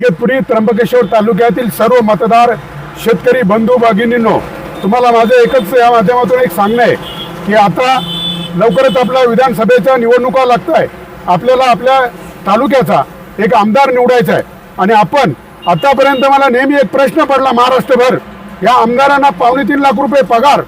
इगतपुरी त्र्यंबकेश्वर तालुक्यातील सर्व मतदार शेतकरी बंधू भगिनींनो तुम्हाला माझं एकच या माध्यमातून एक सांगणं आहे की आता लवकरच आपल्या विधानसभेच्या निवडणुका लागत आहे आपल्याला आपल्या तालुक्याचा एक आमदार निवडायचा आहे. आणि आपण आतापर्यंत मला नेहमी एक प्रश्न पडला महाराष्ट्रभर या आमदारांना पावणे तीन लाख रुपये पगार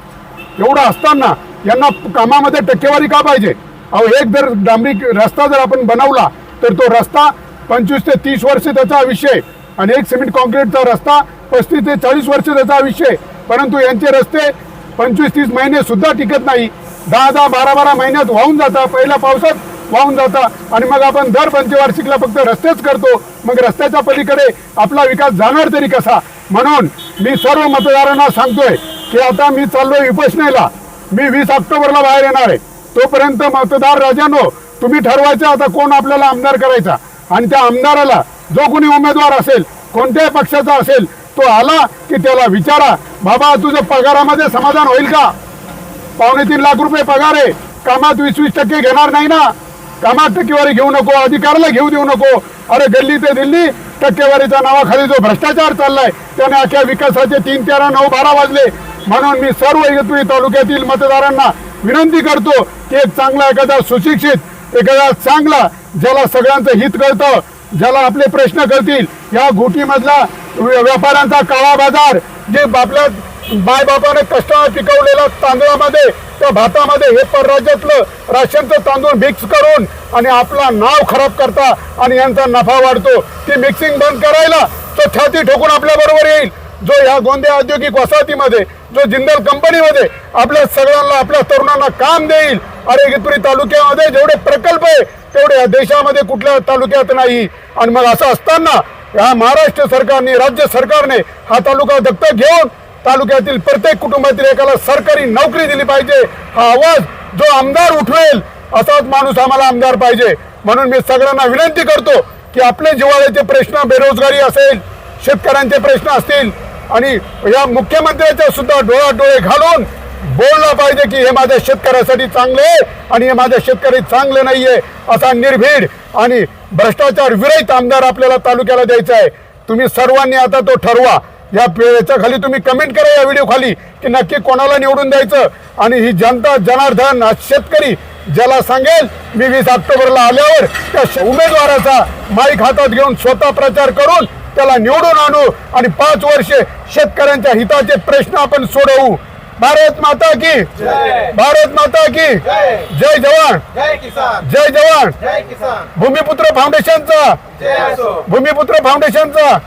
एवढं असताना यांना कामामध्ये टक्केवारी का पाहिजे? अहो एक जर डांबरी रस्ता जर आपण बनवला तर तो रस्ता पंचवीस ते तीस वर्ष त्याचा विषय आणि एक सिमेंट कॉन्क्रीटचा रस्ता पस्तीस ते चाळीस वर्ष त्याचा विषय परंतु यांचे रस्ते पंचवीस तीस महिने सुद्धा टिकत नाही. दहा दहा बारा बारा महिन्यात वाहून जाता. पहिल्या पावसात वाहून जाता. आणि मग आपण दर पंचवार्षिकला फक्त रस्तेच करतो. मग रस्त्याच्या पलीकडे आपला विकास जाणार तरी कसा? म्हणून मी सर्व मतदारांना सांगतोय की आता मी चाललोय विपसनेला मी वीस ऑक्टोबरला बाहेर येणार आहे. तोपर्यंत मतदार राजानो तुम्ही ठरवायचं आता कोण आपल्याला आमदार करायचा? आणि त्या आमदाराला जो कोणी उमेदवार असेल कोणत्याही पक्षाचा असेल तो आला की त्याला विचारा बाबा तुझं पगारामध्ये समाधान होईल का? पावणे तीन लाख रुपये पगार आहे. कामात वीस वीस टक्के घेणार नाही ना? कामात टक्केवारी घेऊ नको अधिकाराला घेऊ देऊ नको. अरे गल्ली ते दिल्ली टक्केवारीच्या नावाखाली जो भ्रष्टाचार चाललाय त्याने अख्या विकासाचे तीन तेरा नऊ बारा वाजले. म्हणून मी सर्व इगतपुरी तालुक्यातील मतदारांना विनंती करतो की एक चांगला एखादा सुशिक्षित एखादा चांगला ज्याला सगळ्यांचं हित कळतं ज्याला आपले प्रश्न कळतील या घोटीमधला व्यापाऱ्यांचा काळा बाजार जे आपल्या बायबापाने कष्टाने पिकवलेला तांदळामध्ये त्या भातामध्ये हे परराज्यातलं राशनचं तांदूळ मिक्स करून आणि आपला नाव खराब करता आणि यांचा नफा वाढतो ती मिक्सिंग बंद करायला तो छाती ठोकून आपल्याबरोबर येईल. जो या गोंदिया औद्योगिक वसाहतीमध्ये जो जिंदल कंपनीमध्ये आपल्या सगळ्यांना आपल्या तरुणांना काम देईल अरे इगतपुरी तालुक्यामध्ये जेवढे प्रकल्प आहे तेवढे या देशामध्ये कुठल्या तालुक्यात नाही. आणि मग असं असताना या महाराष्ट्र सरकारने राज्य सरकारने हा तालुका दत्तक घेऊन तालुक्यातील प्रत्येक कुटुंबातील एकाला सरकारी नोकरी दिली पाहिजे. हा आवाज जो आमदार उठवेल असाच माणूस आम्हाला आमदार पाहिजे. म्हणून मी सगळ्यांना विनंती करतो की आपले जिव्हाळ्याचे प्रश्न बेरोजगारी असेल शेतकऱ्यांचे प्रश्न असतील आणि या मुख्यमंत्र्याच्या सुद्धा डोळ्यात डोळे घालून बोललं पाहिजे की हे माझ्या शेतकऱ्यासाठी चांगले आहे आणि हे माझ्या शेतकरी चांगले नाहीये असा निर्भीड आणि भ्रष्टाचार विरहित आमदार आपल्याला तालुक्याला द्यायचा आहे. तुम्ही सर्वांनी आता तो ठरवा. या याच्या खाली तुम्ही कमेंट करा या व्हिडिओ खाली की नक्की कोणाला निवडून द्यायचं? आणि ही जनता जनार्दन शेतकरी ज्याला सांगेल मी वीस ऑक्टोबरला आल्यावर त्या श- उमेदवाराचा माईक हातात घेऊन स्वतः प्रचार करून त्याला निवडून आणू आणि पाच वर्षे शेतकऱ्यांच्या हिताचे प्रश्न आपण सोडवू. भारत माता की भारत माता की जय. जवान. जय किसान. जय जवान. जय किसान. भूमिपुत्र फाउंडेशनचा. भूमिपुत्र फाउंडेशनचा.